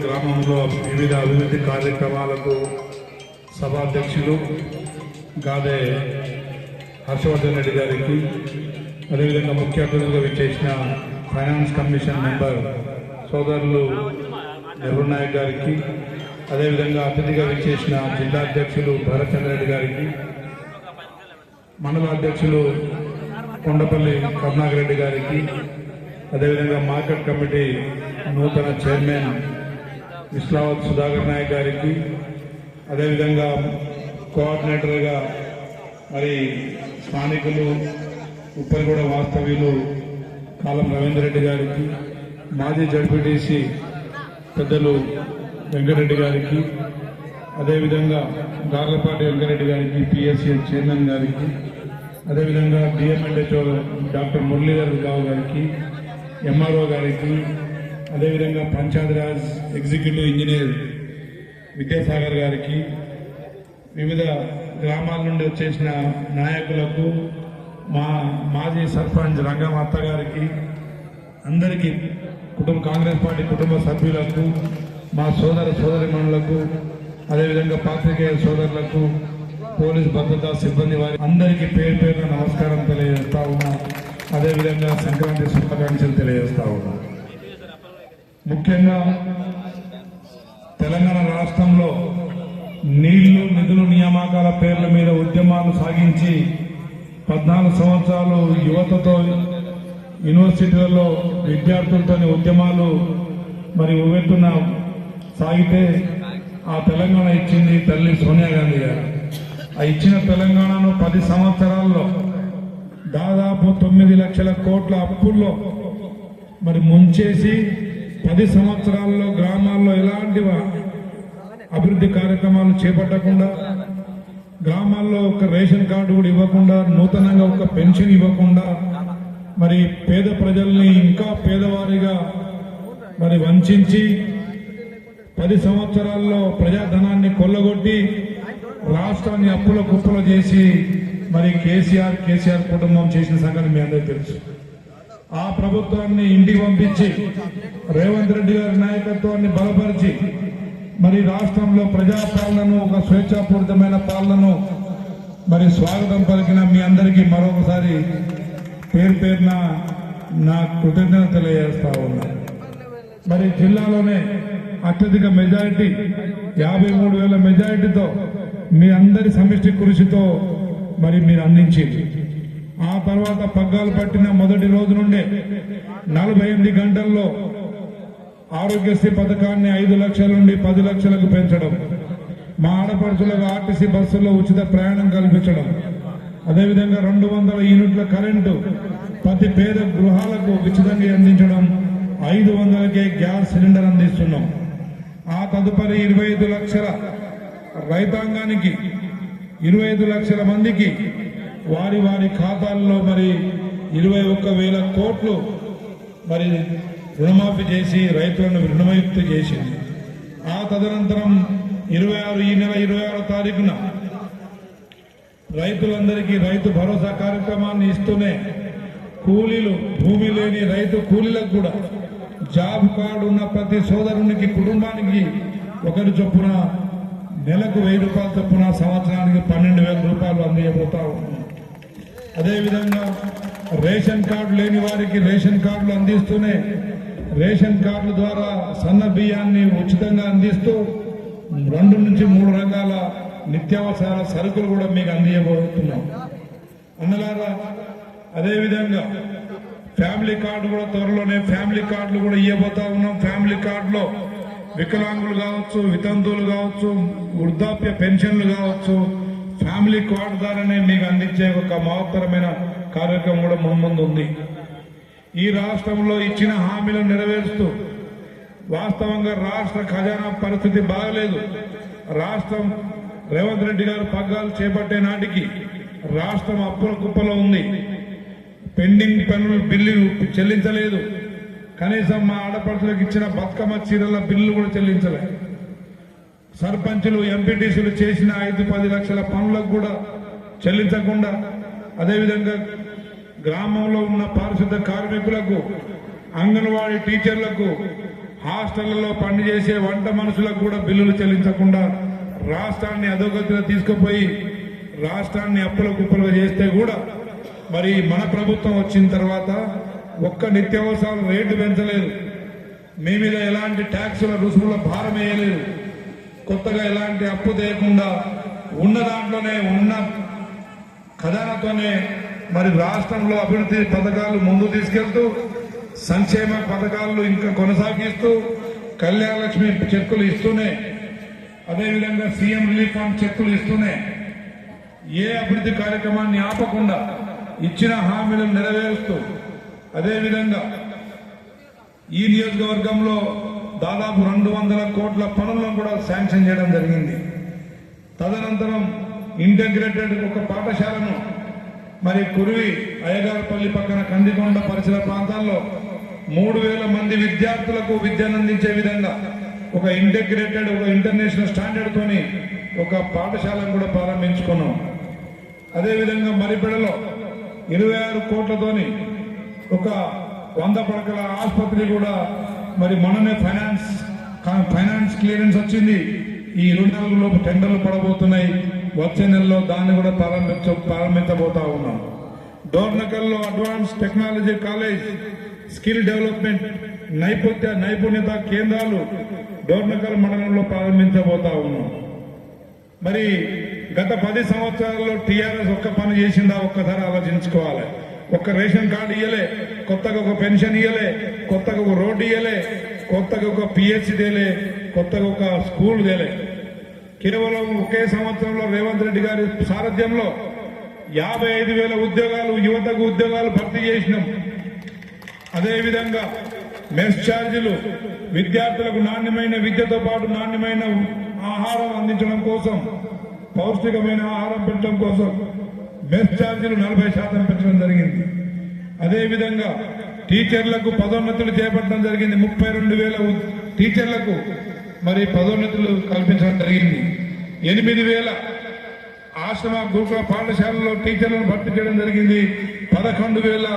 గ్రామంలో వివిధ అభివృద్ధి కార్యక్రమాలకు సభాధ్యక్షులు గాదే హర్షవర్ధన్ రెడ్డి గారికి అదేవిధంగా ముఖ్య అతిథులుగా విచ్చేసిన ఫైనాన్స్ కమిషన్ మెంబర్ సోదరులు నెహ్రూ నాయక్ గారికి అదేవిధంగా అతిథిగా విచ్చేసిన జిల్లా అధ్యక్షులు భరత్చంద్ర రెడ్డి గారికి మండల అధ్యక్షులు కొండపల్లి కరుణాకర్ రెడ్డి గారికి అదేవిధంగా మార్కెట్ కమిటీ నూతన చైర్మన్ ఇస్లామాబాద్ సుధాకర్ నాయక్ గారికి అదేవిధంగా కోఆర్డినేటర్గా మరి స్థానికులు ఉప్పరిగూడ వాస్తవ్యులు కాలం రవీందర్ రెడ్డి గారికి మాజీ జడ్పీటీసీ పెద్దలు వెంకటరెడ్డి గారికి అదేవిధంగా గార్లపాటి వెంకరెడ్డి గారికి పిఎస్సీ చైర్మన్ గారికి అదేవిధంగా డిఎంఎల్హెచ్ఓ డాక్టర్ మురళీధర్ రావు గారికి ఎంఆర్ఓ గారికి అదేవిధంగా పంచాయతీరాజ్ ఎగ్జిక్యూటివ్ ఇంజనీర్ విద్యాసాగర్ గారికి వివిధ గ్రామాల నుండి వచ్చేసిన నాయకులకు మా మాజీ సర్పంచ్ రంగమాత గారికి అందరికీ కుటుంబ కాంగ్రెస్ పార్టీ కుటుంబ సభ్యులకు మా సోదర సోదరిమణులకు అదేవిధంగా పాత్రికేయ సోదరులకు పోలీస్ భద్రతా సిబ్బంది వారి అందరికీ పేరు పేరున నమస్కారం తెలియజేస్తా ఉన్నా. అదేవిధంగా సంక్రాంతి శుభాకాంక్షలు తెలియజేస్తా ఉన్నా. ముఖ్యంగా తెలంగాణ రాష్ట్రంలో నీళ్ళు నిధులు నియామకాల పేర్ల మీద ఉద్యమాలు సాగించి పద్నాలుగు సంవత్సరాలు యువతతో యూనివర్సిటీలలో విద్యార్థులతో ఉద్యమాలు మరి ఉవ్వెత్తున సాగితే ఆ తెలంగాణ ఇచ్చింది తల్లి సోనియా గాంధీ గారు. ఆ ఇచ్చిన తెలంగాణను పది సంవత్సరాల్లో దాదాపు తొమ్మిది లక్షల కోట్ల అప్పుల్లో మరి ముంచేసి పది సంవత్సరాల్లో గ్రామాల్లో ఎలాంటి అభివృద్ధి కార్యక్రమాలు చేపట్టకుండా గ్రామాల్లో ఒక రేషన్ కార్డు కూడా ఇవ్వకుండా నూతనంగా ఒక పెన్షన్ ఇవ్వకుండా మరి పేద ప్రజల్ని ఇంకా పేదవారిగా మరి వంచించి పది సంవత్సరాల్లో ప్రజాధనాన్ని కొల్లగొట్టి రాష్ట్రాన్ని అప్పుల కుప్పలు చేసి మరి కేసీఆర్ కేసీఆర్ కుటుంబం చేసిన సంగతి మీ అందరికీ తెలుసు. ఆ ప్రభుత్వాన్ని ఇంటికి పంపించి రేవంత్ రెడ్డి గారి నాయకత్వాన్ని బలపరిచి మరి రాష్ట్రంలో ప్రజాపాలనను ఒక స్వేచ్ఛాపూరితమైన పాలనను మరి స్వాగతం పలికిన మీ అందరికీ మరొకసారి పేరు పేరున నా కృతజ్ఞత తెలియజేస్తా ఉన్నా. మరి జిల్లాలోనే అత్యధిక మెజారిటీ యాభై మూడు వేల మెజారిటీతో మీ అందరి సమిష్టి కృషితో మరి మీరు అందించింది. ఆ తర్వాత పగ్గాలు పట్టిన మొదటి రోజు నుండే నలభై ఎనిమిది గంటల్లో ఆరోగ్యశ్రీ పథకాన్ని ఐదు లక్షల నుండి పది లక్షలకు పెంచడం మా ఆడపడుచులకు ఆర్టీసీ బస్సుల్లో ఉచిత ప్రయాణం కల్పించడం అదేవిధంగా రెండు వందల యూనిట్ల కరెంటు ప్రతి పేద గృహాలకు ఉచితంగా అందించడం ఐదు వందలకే గ్యాస్ సిలిండర్ అందిస్తున్నాం. ఆ తదుపరి ఇరవై ఐదు లక్షల రైతాంగానికి ఇరవై ఐదు లక్షల మందికి వారి వారి ఖాతాల్లో మరి ఇరవై ఒక్క వేల కోట్లు మరి రుణమాఫీ చేసి రైతులను రుణముక్తి చేసింది. ఆ తదనంతరం ఇరవై ఆరు ఈ నెల ఇరవై ఆరో తారీఖున రైతులందరికీ రైతు భరోసా కార్యక్రమాన్ని ఇస్తూనే కూలీలు భూమి లేని రైతు కూలీలకు కూడా జాబ్ కార్డు ఉన్న ప్రతి సోదరునికి కుటుంబానికి ఒకరి చొప్పున నెలకు వెయ్యి రూపాయల చొప్పున సంవత్సరానికి పన్నెండు వేల రూపాయలు అందజేయబోతా ఉన్నాం అదేవిధంగా రేషన్ కార్డు లేని వారికి రేషన్ కార్డులు అందిస్తూనే రేషన్ కార్డుల ద్వారా సన్న బియ్యాన్ని ఉచితంగా అందిస్తూ రెండు నుంచి మూడు రకాల నిత్యావసర సరుకులు కూడా మీకు అందియబోతున్నాం. అన్నలారా అదేవిధంగా ఫ్యామిలీ కార్డు కూడా త్వరలోనే ఫ్యామిలీ కార్డులు కూడా ఇవ్వబోతా ఉన్నాం. ఫ్యామిలీ కార్డులో వికలాంగులు కావచ్చు వితంతువులు కావచ్చు వృద్ధాప్య పెన్షన్లు కావచ్చు ఫ్యామిలీ కార్డు ద్వారానే మీకు అందించే ఒక మహత్తరమైన కార్యక్రమం కూడా ముందు ఉంది. ఈ రాష్ట్రంలో ఇచ్చిన హామీలను నెరవేరుస్తూ వాస్తవంగా రాష్ట్ర ఖజానా పరిస్థితి బాగలేదు. రాష్ట్రం రేవంత్ రెడ్డి గారు పగ్గాలు చేపట్టే నాటికి రాష్ట్రం అప్పుల కుప్పలో ఉంది. పెండింగ్ పనులు బిల్లు చెల్లించలేదు. కనీసం మా ఆడపడుచులకు ఇచ్చిన బతుకమ్మ చీరల బిల్లు కూడా చెల్లించలేదు సర్పంచులు ఎంపీటీసీలు చేసిన ఐదు పది లక్షల పనులకు కూడా చెల్లించకుండా అదేవిధంగా గ్రామంలో ఉన్న పారిశుద్ధ కార్మికులకు అంగన్వాడీ టీచర్లకు హాస్టళ్ళలో పనిచేసే వంట మనుషులకు కూడా బిల్లులు చెల్లించకుండా రాష్ట్రాన్ని అధోగతిలో తీసుకుపోయి రాష్ట్రాన్ని అప్పుల కుప్పలుగా చేస్తే కూడా మరి మన ప్రభుత్వం వచ్చిన తర్వాత ఒక్క నిత్యావసరాలు రేటు పెంచలేదు. మీ మీద ఎలాంటి ట్యాక్సుల రుసుముల భారం వేయలేదు. కొత్తగా ఎలాంటి అప్పు తేయకుండా ఉన్న దాంట్లోనే ఉన్న ఖజానాతోనే మరి రాష్ట్రంలో అభివృద్ధి పథకాలు ముందు తీసుకెళ్తూ సంక్షేమ పథకాలు ఇంకా కొనసాగిస్తూ కళ్యాణ లక్ష్మి చెక్కులు ఇస్తూనే అదేవిధంగా సీఎం రిలీఫ్ ఫండ్ చెక్కులు ఇస్తూనే ఏ అభివృద్ధి కార్యక్రమాన్ని ఆపకుండా ఇచ్చిన హామీలను నెరవేరుస్తూ అదేవిధంగా ఈ నియోజకవర్గంలో దాదాపు రెండు వందల కోట్ల పనులను కూడా శాంక్షన్ చేయడం జరిగింది. తదనంతరం ఇంటగ్రేటెడ్ ఒక పాఠశాలను మరి కురివి అయ్యగారపల్లి పక్కన కందికొండ పరిసర ప్రాంతాల్లో మూడు వేల మంది విద్యార్థులకు విద్యను అందించే విధంగా ఒక ఇంటగ్రేటెడ్ ఒక ఇంటర్నేషనల్ స్టాండర్డ్తోని ఒక పాఠశాలను కూడా ప్రారంభించుకున్నాం. అదేవిధంగా మరిపెడలో ఇరవై ఆరు కోట్లతోని ఒక వంద పడకల ఆసుపత్రి కూడా మరి మొన్ననే ఫైనాన్స్ ఫైనాన్స్ క్లియరెన్స్ వచ్చింది. ఈ ఇరవై నాలుగు లోపు టెండర్లు పడబోతున్నాయి. వచ్చే నెలలో దాన్ని కూడా ప్రారంభించ ప్రారంభించబోతా ఉన్నాం. డోర్నకల్లో advance technology college skill development నైపుణ్య నైపుణ్యత కేంద్రాలు డోర్నకల్ మండలంలో ప్రారంభించబోతా ఉన్నాం. మరి గత పది సంవత్సరాల్లో టీఆర్ఎస్ ఒక్క పని చేసిందా? ఒక్కసారి ఆలోచించుకోవాలి. ఒక్క రేషన్ కార్డు ఇయ్యలే కొత్తగా ఒక పెన్షన్ ఇయ్యలే కొత్తగా ఒక రోడ్డు ఇయ్యలే కొత్తగా ఒక పిహెచ్ తేలే కొత్తగా ఒక స్కూల్ తేలే. కేవలం ఒకే సంవత్సరంలో రేవంత్ రెడ్డి గారి సారథ్యంలో యాభై ఐదు వేల ఉద్యోగాలు యువతకు ఉద్యోగాలు భర్తీ చేసినాం. అదేవిధంగా మెస్ ఛార్జీలు విద్యార్థులకు నాణ్యమైన విద్యతో పాటు నాణ్యమైన ఆహారం అందించడం కోసం పౌష్టికమైన ఆహారం పెట్టడం కోసం బెస్ ఛార్జీలు నలభై శాతం పెంచడం జరిగింది. అదేవిధంగా టీచర్లకు పదోన్నతులు చేపట్టడం జరిగింది. ముప్పై రెండు వేల టీచర్లకు మరి పదోన్నతులు కల్పించడం జరిగింది. ఎనిమిది వేల ఆశ్రమ గురుకుల పాఠశాలలో టీచర్లను భర్తీ చేయడం జరిగింది. పదకొండు వేల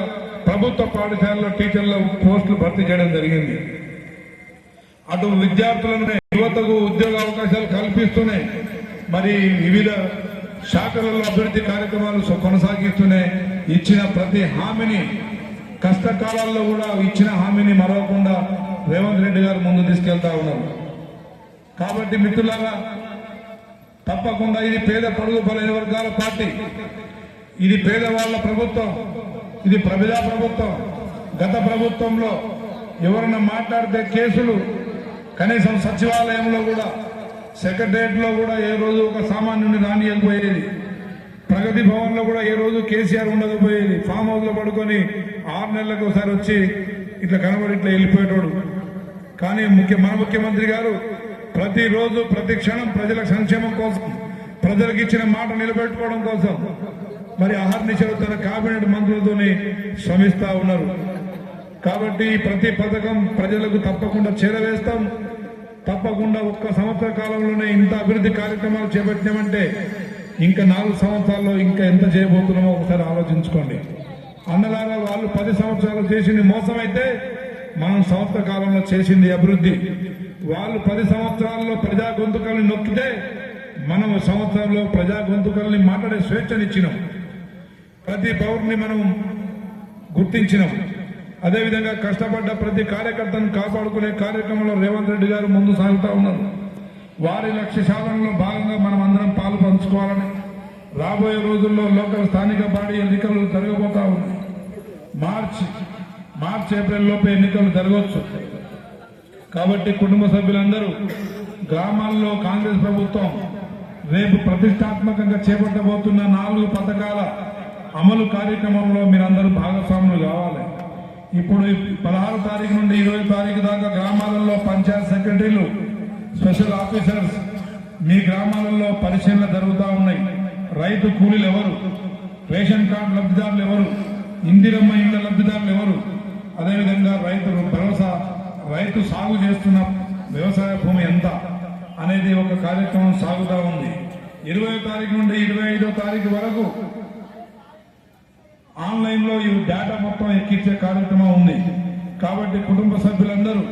ప్రభుత్వ పాఠశాలలో టీచర్ల పోస్టులు భర్తీ చేయడం జరిగింది. అటు విద్యార్థులను యువతకు ఉద్యోగ అవకాశాలు కల్పిస్తూనే మరి వివిధ శాఖలలో అభివృద్ధి కార్యక్రమాలు కొనసాగిస్తూనే ఇచ్చిన ప్రతి హామీని కష్టకాలాల్లో కూడా ఇచ్చిన హామీని మరవకుండా రేవంత్ రెడ్డి గారు ముందు తీసుకెళ్తా ఉన్నారు. కాబట్టి మిత్రులారా తప్పకుండా ఇది పేద పడుగు పలైన వర్గాల పార్టీ. ఇది పేదవాళ్ళ ప్రభుత్వం ఇది ప్రజా ప్రభుత్వం. గత ప్రభుత్వంలో ఎవరైనా మాట్లాడితే కేసులు కనీసం సచివాలయంలో కూడా సెక్రటరియట్లో కూడా ఏ రోజు ఒక సామాన్యుని రానియకపోయేది. ప్రగతి భవన్లో కూడా ఏ రోజు కేసీఆర్ ఉండకపోయేది. ఫామ్ హౌస్లో పడుకొని ఆరు నెలలకు ఒకసారి వచ్చి ఇట్లా కనబడి ఇట్లా వెళ్ళిపోయేటోడు. కానీ ముఖ్య మన ముఖ్యమంత్రి గారు ప్రతిరోజు ప్రతి క్షణం ప్రజల సంక్షేమం కోసం ప్రజలకు ఇచ్చిన మాట నిలబెట్టుకోవడం కోసం మరి అహర్నిశలు తన కేబినెట్ మంత్రులతో శ్రమిస్తా ఉన్నారు. కాబట్టి ప్రతి పథకం ప్రజలకు తప్పకుండా చేరవేస్తాం. తప్పకుండా ఒక్క సంవత్సర కాలంలోనే ఇంత అభివృద్ధి కార్యక్రమాలు చేపట్టినామంటే ఇంకా నాలుగు సంవత్సరాల్లో ఇంకా ఎంత చేయబోతున్నామో ఒకసారి ఆలోచించుకోండి. అన్నలాగా వాళ్ళు పది సంవత్సరాలు చేసింది మోసం అయితే మనం సంవత్సర కాలంలో చేసింది అభివృద్ధి. వాళ్ళు పది సంవత్సరాల్లో ప్రజా గొంతుకల్ని నొక్కితే మనం సంవత్సరంలో ప్రజా గొంతుకల్ని మాట్లాడే స్వేచ్ఛనిచ్చినాం. ప్రతి పౌరుని మనం గుర్తించినాం. అదేవిధంగా కష్టపడ్డ ప్రతి కార్యకర్తను కాపాడుకునే కార్యక్రమంలో రేవంత్ రెడ్డి గారు ముందు సాగుతూ ఉన్నారు. వారి లక్ష్య సాధనలో భాగంగా మనం అందరం పాలు పంచుకోవాలని రాబోయే రోజుల్లో లోకల్ స్థానిక బాడీ ఎన్నికలు జరగబోతా ఉన్నాయి. మార్చ్ మార్చ్ ఏప్రిల్ లోపు ఎన్నికలు జరగవచ్చు. కాబట్టి కుటుంబ సభ్యులందరూ గ్రామాల్లో కాంగ్రెస్ ప్రభుత్వం రేపు ప్రతిష్టాత్మకంగా చేపట్టబోతున్న నాలుగు పథకాల అమలు కార్యక్రమంలో మీరందరూ భాగస్వాములు కావాలి. ఇప్పుడు పదహారు తారీఖు నుండి ఇరవై తారీఖు దాకా గ్రామాలలో పంచాయత్ సెక్రటరీలు స్పెషల్ ఆఫీసర్స్ మీ గ్రామాలలో పరిశీలన జరుగుతూ ఉన్నాయి. రైతు కూలీలు ఎవరు? రేషన్ కార్డు లబ్ధిదారులు ఎవరు? ఇందిరమ్మ ఇండ్ల లబ్ధిదారులు ఎవరు? అదేవిధంగా రైతు భరోసా రైతు సాగు చేస్తున్న వ్యవసాయ భూమి ఎంత అనేది ఒక కార్యక్రమం సాగుతూ ఉంది. ఇరవై తారీఖు నుండి ఇరవై ఐదో తారీఖు వరకు ఆన్లైన్లో ఈ డేటా మొత్తం ఎక్కించే కార్యక్రమం ఉంది. కాబట్టి కుటుంబ సభ్యులందరూ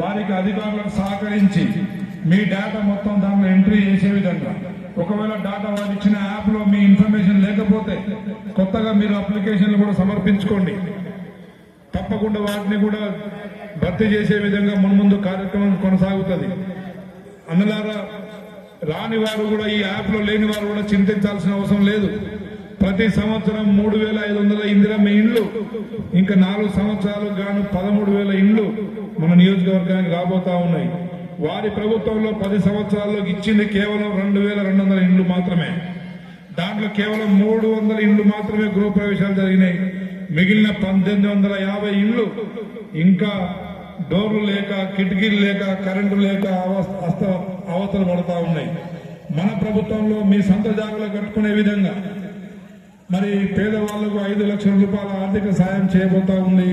వారికి అధికారులకు సహకరించి మీ డేటా మొత్తం దాంట్లో ఎంట్రీ చేసే విధంగా. ఒకవేళ డేటా వారు ఇచ్చిన యాప్లో మీ ఇన్ఫర్మేషన్ లేకపోతే కొత్తగా మీరు అప్లికేషన్లు కూడా సమర్పించుకోండి. తప్పకుండా వాటిని కూడా భర్తీ చేసే విధంగా మున్ముందు కార్యక్రమం కొనసాగుతుంది. అందులారా రాని వారు కూడా ఈ యాప్లో లేని వారు కూడా చింతించాల్సిన అవసరం లేదు. ప్రతి సంవత్సరం మూడు వేల ఐదు వందల ఇందిరమ్మ ఇండ్లు. ఇంకా నాలుగు సంవత్సరాలు గాను పదమూడు వేల ఇండ్లు మన నియోజకవర్గానికి రాబోతా ఉన్నాయి. వారి ప్రభుత్వంలో పది సంవత్సరాల్లో ఇచ్చింది కేవలం రెండు వేల రెండు వందల ఇండ్లు మాత్రమే. దాంట్లో కేవలం మూడు వందల ఇండ్లు మాత్రమే గృహప్రవేశాలు జరిగినాయి. మిగిలిన పద్దెనిమిది వందల యాభై ఇండ్లు ఇంకా డోర్లు లేక కిటికీలు లేక కరెంటు లేక అవస్థ అస్త- అవతలు పడతా ఉన్నాయి. మన ప్రభుత్వంలో మీ సొంత జాగ్రత్త కట్టుకునే విధంగా మరి పేదవాళ్ళకు ఐదు లక్షల రూపాయల ఆర్థిక సాయం చేయబోతా ఉంది.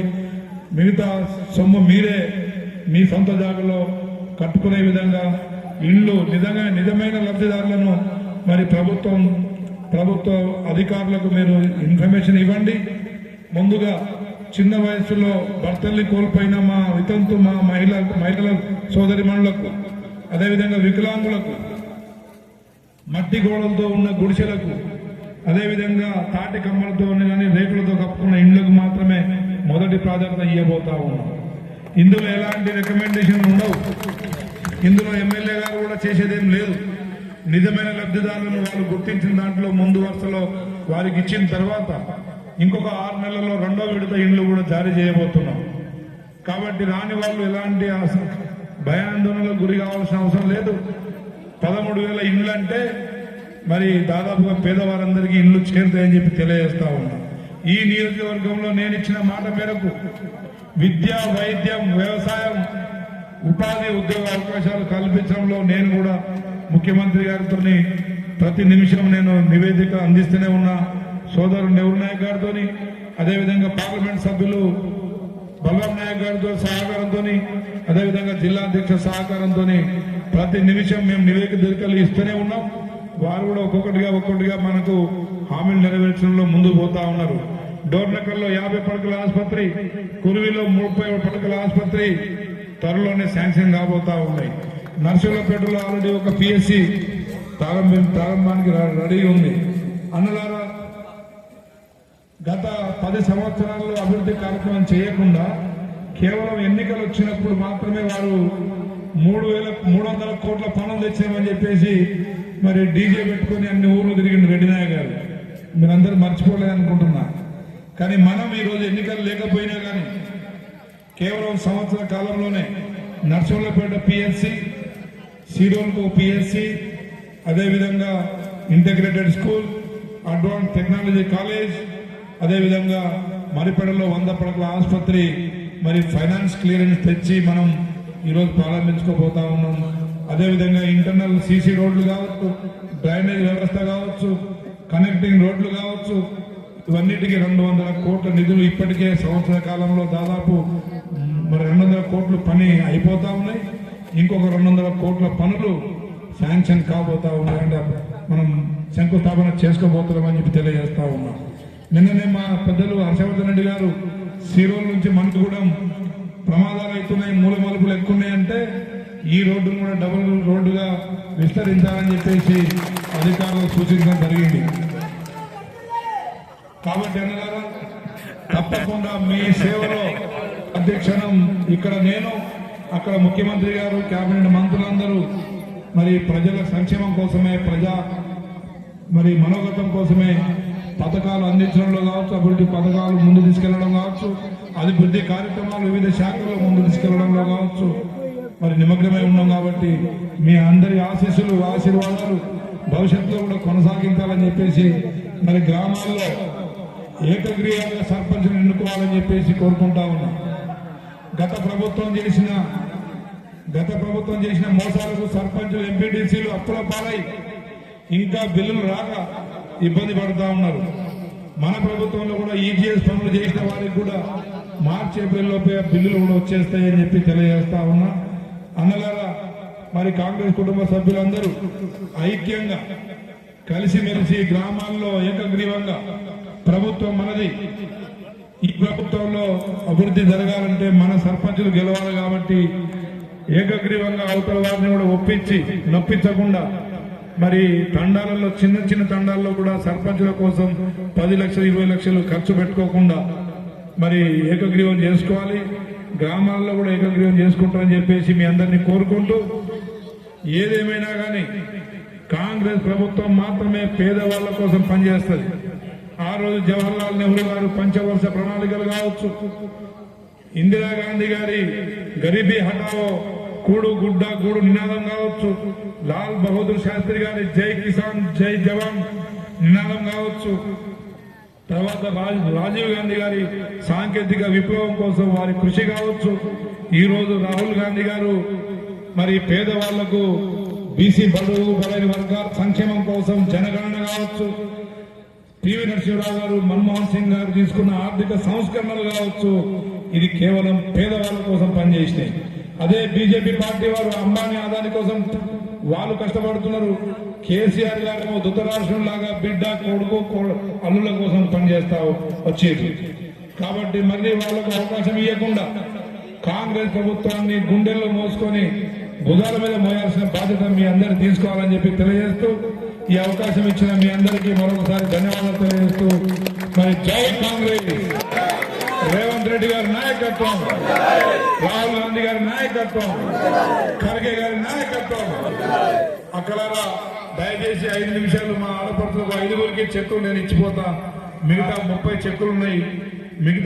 మిగతా సొమ్ము మీరే మీ సొంత జాగలో కట్టుకునే విధంగా ఇళ్ళు నిజంగా నిజమైన లబ్ధిదారులను మరి ప్రభుత్వం ప్రభుత్వ అధికారులకు మీరు ఇన్ఫర్మేషన్ ఇవ్వండి. ముందుగా చిన్న వయసులో భర్తల్ని కోల్పోయిన మా వితంతు మా మహిళ మహిళల సోదరిమణులకు అదేవిధంగా వికలాంగులకు మట్టి గోడలతో ఉన్న గుడిసెలకు అదేవిధంగా తాటి కమ్మలతో కానీ రేకులతో కప్పుకున్న ఇండ్లకు మాత్రమే మొదటి ప్రాధాన్యత ఇవ్వబోతా ఉన్నాం. ఇందులో ఎలాంటి రికమెండేషన్ ఉండవు. ఇందులో ఎమ్మెల్యే గారు కూడా చేసేదేం లేదు. నిజమైన లబ్ధిదారులను వాళ్ళు గుర్తించిన దాంట్లో ముందు వరుసలో వారికి ఇచ్చిన తర్వాత ఇంకొక ఆరు నెలల్లో రెండో విడత ఇండ్లు కూడా జారీ చేయబోతున్నాం. కాబట్టి రాని వాళ్ళు ఎలాంటి అస- భయాందోళనలకు గురి కావాల్సిన అవసరం లేదు. పదమూడు వేల ఇండ్లు అంటే మరి దాదాపుగా పేదవారందరికీ ఇండ్లు చేరుతాయని చెప్పి తెలియజేస్తా ఉన్నా. ఈ నియోజకవర్గంలో నేను ఇచ్చిన మాట మేరకు విద్య వైద్యం వ్యవసాయం ఉపాధి ఉద్యోగ అవకాశాలు కల్పించడంలో నేను కూడా ముఖ్యమంత్రి గారితో ప్రతి నిమిషం నేను నివేదిక అందిస్తూనే ఉన్నా. సోదరుడు నెహ్రూ నాయక్ గారితో అదేవిధంగా పార్లమెంట్ సభ్యులు బలరాం నాయక్ గారితో సహకారంతో అదేవిధంగా జిల్లా అధ్యక్ష సహకారంతో ప్రతి నిమిషం మేము నివేదికలు ఇస్తూనే ఉన్నాం. వారు కూడా ఒక్కొక్కటిగా ఒక్కొక్కటిగా మనకు హామీలు నెరవేర్చడంలో ముందుకు పోతా ఉన్నారు. డోర్నకల్లో యాభై పడకల ఆసుపత్రి కురువిలో ముప్పై పడకల ఆసుపత్రి త్వరలోనే శాంక్షన్ కాబోతా ఉన్నాయి. నర్సులపేటలో ఆల్రెడీ ఒక పిఎస్సి ప్రారంభ ప్రారంభానికి రెడీ ఉంది. అన్నలారా గత పది సంవత్సరాల్లో అభివృద్ధి కార్యక్రమం చేయకుండా కేవలం ఎన్నికలు వచ్చినప్పుడు మాత్రమే వారు మూడు వేల మూడు వందల కోట్ల పనులు తెచ్చామని చెప్పేసి మరి డీజే పెట్టుకుని అన్ని ఊర్లు తిరిగిండు రెడ్డినాయ గారు. మీరందరూ మర్చిపోలేదనుకుంటున్నా కానీ మనం ఈరోజు ఎన్నికలు లేకపోయినా కానీ కేవలం సంవత్సర కాలంలోనే నర్సంలపేట పిఎస్సి సీరోల్కు పిఎస్సి అదేవిధంగా integrated school advance technology college అదేవిధంగా మరిపెడలో వంద పడకల ఆసుపత్రి మరి ఫైనాన్స్ క్లియరెన్స్ తెచ్చి మనం ఈరోజు ప్రారంభించుకోబోతా ఉన్నాం. అదేవిధంగా ఇంటర్నల్ సీసీ రోడ్లు కావచ్చు డ్రైనేజ్ వ్యవస్థ కావచ్చు కనెక్టింగ్ రోడ్లు కావచ్చు ఇవన్నిటికీ రెండు వందల కోట్ల నిధులు ఇప్పటికే సంవత్సర కాలంలో దాదాపు మరి రెండు వందల కోట్లు పని అయిపోతా ఉన్నాయి. ఇంకొక రెండు వందల కోట్ల పనులు శాంక్షన్ కాబోతా ఉన్నాయి అంటే మనం శంకుస్థాపన చేసుకోబోతున్నామని చెప్పి తెలియజేస్తా ఉన్నాం. నిన్ననే మా పెద్దలు హర్షవర్ధన్ రెడ్డి గారు సీరోల్ నుంచి మనకు కూడా ప్రమాదాలు అవుతున్నాయి మూల మలుపులు ఎక్కువ ఉన్నాయంటే ఈ రోడ్డును కూడా డబుల్ రోడ్డుగా విస్తరించాలని చెప్పేసి అధికారులు సూచించడం జరిగింది. కాబట్టి అన్నగారు తప్పకుండా మీ సేవలో అధ్యక్షణం ఇక్కడ నేను అక్కడ ముఖ్యమంత్రి గారు కేబినెట్ మంత్రులందరూ మరి ప్రజల సంక్షేమం కోసమే ప్రజా మరి మనోగతం కోసమే పథకాలు అందించడంలో కావచ్చు అభివృద్ధి పథకాలు ముందు తీసుకెళ్ళడం కావచ్చు అభివృద్ధి కార్యక్రమాలు వివిధ శాఖల్లో ముందు తీసుకెళ్ళడంలో కావచ్చు మరి నిమగ్నమై ఉన్నాం కాబట్టి మీ అందరి ఆశీస్సులు ఆశీర్వాదాలు భవిష్యత్తులో కూడా కొనసాగించాలని చెప్పేసి మరి గ్రామాల్లో ఏకగ్రీయంగా సర్పంచ్ను ఎన్నుకోవాలని చెప్పేసి కోరుకుంటా ఉన్నా. గత ప్రభుత్వం చేసిన గత ప్రభుత్వం చేసిన మోసాలకు సర్పంచులు ఎంపీటీసీలు అప్పుల పాలై ఇంకా బిల్లులు రాక ఇబ్బంది పడుతూ ఉన్నారు. మన ప్రభుత్వంలో కూడా ఈజీఎస్ పనులు చేసిన వారికి కూడా మార్చి ఏప్రిల్ బిల్లులు కూడా వచ్చేస్తాయని చెప్పి తెలియజేస్తా ఉన్నా. అన్నలారా మరి కాంగ్రెస్ కుటుంబ సభ్యులందరూ ఐక్యంగా కలిసిమెలిసి గ్రామాల్లో ఏకగ్రీవంగా ప్రభుత్వం మనది. ఈ ప్రభుత్వంలో అభివృద్ధి జరగాలంటే మన సర్పంచులు గెలవాలి కాబట్టి ఏకగ్రీవంగా అవతల వారిని కూడా ఒప్పించి నొప్పించకుండా మరి తండాలలో చిన్న చిన్న తండాల్లో కూడా సర్పంచుల కోసం పది లక్షలు ఇరవై లక్షలు ఖర్చు పెట్టుకోకుండా మరి ఏకగ్రీవం చేసుకోవాలి. గ్రామాల్లో కూడా ఏకగ్రీవం చేసుకుంటారని చెప్పేసి మీ అందరినీ కోరుకుంటూ ఏదేమైనా కానీ కాంగ్రెస్ ప్రభుత్వం మాత్రమే పేదవాళ్ళ కోసం పనిచేస్తుంది. ఆ రోజు జవహర్లాల్ నెహ్రూ గారు పంచవర్ష ప్రణాళికలు కావచ్చు. ఇందిరాగాంధీ గారి గరీబీ హఠావో కూడు గుడ్డ గూడు నినాదం కావచ్చు. లాల్ బహదూర్ శాస్త్రి గారి జై కిసాన్ జై జవాన్ నినాదం కావచ్చు. తర్వాత రాజ్- రాజీవ్ గాంధీ గారి సాంకేతిక విప్లవం కోసం వారి కృషి కావచ్చు. ఈరోజు రాహుల్ గాంధీ గారు మరి పేదవాళ్ళకు బీసీ బడుగు బలైన వర్గాల సంక్షేమం కోసం జనగణన కావచ్చు. పివి నరసింహరావు గారు మన్మోహన్ సింగ్ గారు తీసుకున్న ఆర్థిక సంస్కరణలు కావచ్చు. ఇది కేవలం పేదవాళ్ళ కోసం పనిచేసినాయి. అదే బీజేపీ పార్టీ వారు అంబానీ ఆదాని కోసం వాళ్ళు కష్టపడుతున్నారు. కేసీఆర్ గారు ధృతరాష్ట్రం లాగా బిడ్డ కొడుకు కో- అల్లుల కోసం పనిచేస్తా వచ్చేది. కాబట్టి మళ్ళీ వాళ్ళకు అవకాశం ఇవ్వకుండా కాంగ్రెస్ ప్రభుత్వాన్ని గుండెల్లో మోసుకొని భుజాల మీద మోయాల్సిన బాధ్యత మీ అందరు తీసుకోవాలని చెప్పి తెలియజేస్తూ ఈ అవకాశం ఇచ్చిన మీ అందరికీ మరొకసారి ధన్యవాదాలు తెలియజేస్తూ మరి జై కాంగ్రెస్! రేవంత్ రెడ్డి గారి నాయకత్వం! రాహుల్ గాంధీ గారి నాయకత్వం! ఖర్గే గారి నాయకత్వం! అక్కడ దయచేసి ఐదు నిమిషాలు మా ఆడపడుతులకు ఐదుగురికి చెక్కులు నేను ఇచ్చిపోతా. మిగతా ముప్పై చెక్కులు ఉన్నాయి మిగతా